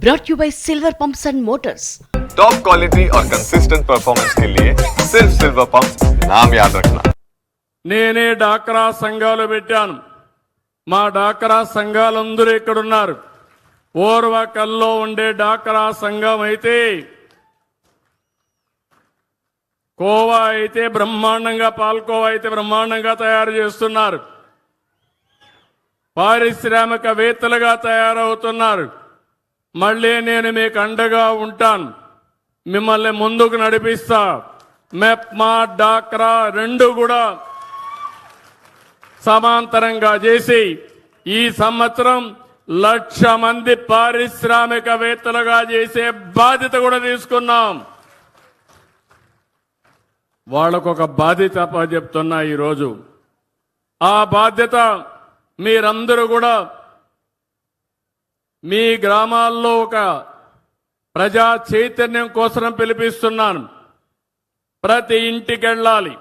brought you by Silver Pumps and Motors. Top quality और consistent performance के लिए सिर्फ सिल्वर पंप नाम याद रखना నేనే డాక్రా సంఘాలు పెట్టాను మా డాక్రా సంఘాలందరూ ఇక్కడున్నారు ఓర్వకల్లో ఉండే డాక్రా సంఘం అయితే కోవా అయితే బ్రహ్మాండంగా పాల్కోవా అయితే బ్రహ్మాండంగా తయారు చేస్తున్నారు పారిశ్రామికవేత్తలుగా తయారవుతున్నారు మళ్ళీ నేను మీకు అండగా ఉంటాను. మిమ్మల్ని ముందుకు నడిపిస్తా. మెప్మా డాక్రా రెండు కూడా సమాంతరంగా చేసి ఈ సంవత్సరం లక్ష మంది పారిశ్రామికవేత్తలుగా చేసే బాధ్యత కూడా తీసుకున్నాం. వాళ్ళకు ఒక బాధ్యత చెప్తున్నా ఈరోజు. ఆ బాధ్యత మీరందరూ కూడా మీ గ్రామాల్లో ఒక ప్రజా చైతన్యం కోసం పిలిపిస్తున్నాను. ప్రతి ఇంటికి వెళ్ళాలి.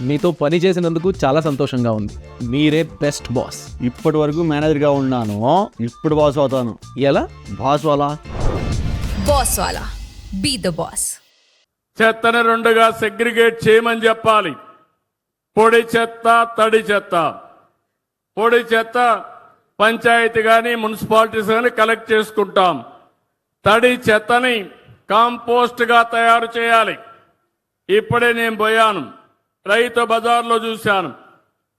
మీతో పని చేసినందుకు చాలా సంతోషంగా ఉంది. మీరే బెస్ట్ బాస్. ఇప్పటి వరకు మేనేజర్గా ఉన్నాను. ఇప్పుడు బాస్ అవుతాను. ఎలా? బాస్ వాళ్ళ బాస్ వాలా బీ ద బాస్. చెత్తని రెండుగా సెగ్రిగేట్ చేయమని చెప్పాలి. పొడి చెత్త తడి చెత్త. పొడి చెత్త పంచాయతీ కానీ మున్సిపాలిటీస్ కానీ కలెక్ట్ చేసుకుంటాం. తడి చెత్తని కాంపోస్ట్గా తయారు చేయాలి. ఇప్పుడే నేను పోయాను. రైతు బజార్లో చూశాను.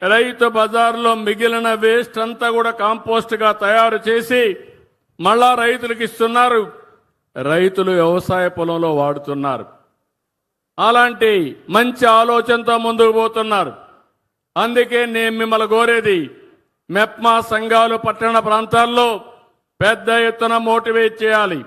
రైతు బజార్లో మిగిలిన వేస్ట్ అంతా కూడా కాంపోస్ట్గా తయారు చేసి మళ్ళా రైతులకు ఇస్తున్నారు. రైతులు వ్యవసాయ పొలంలో వాడుతున్నారు. అలాంటి మంచి ఆలోచనతో ముందుకు పోతున్నారు. అందుకే నేను మిమ్మల్ని కోరేది మెప్మా సంఘాలు పట్టణ ప్రాంతాల్లో పెద్ద ఎత్తున మోటివేట్ చేయాలి.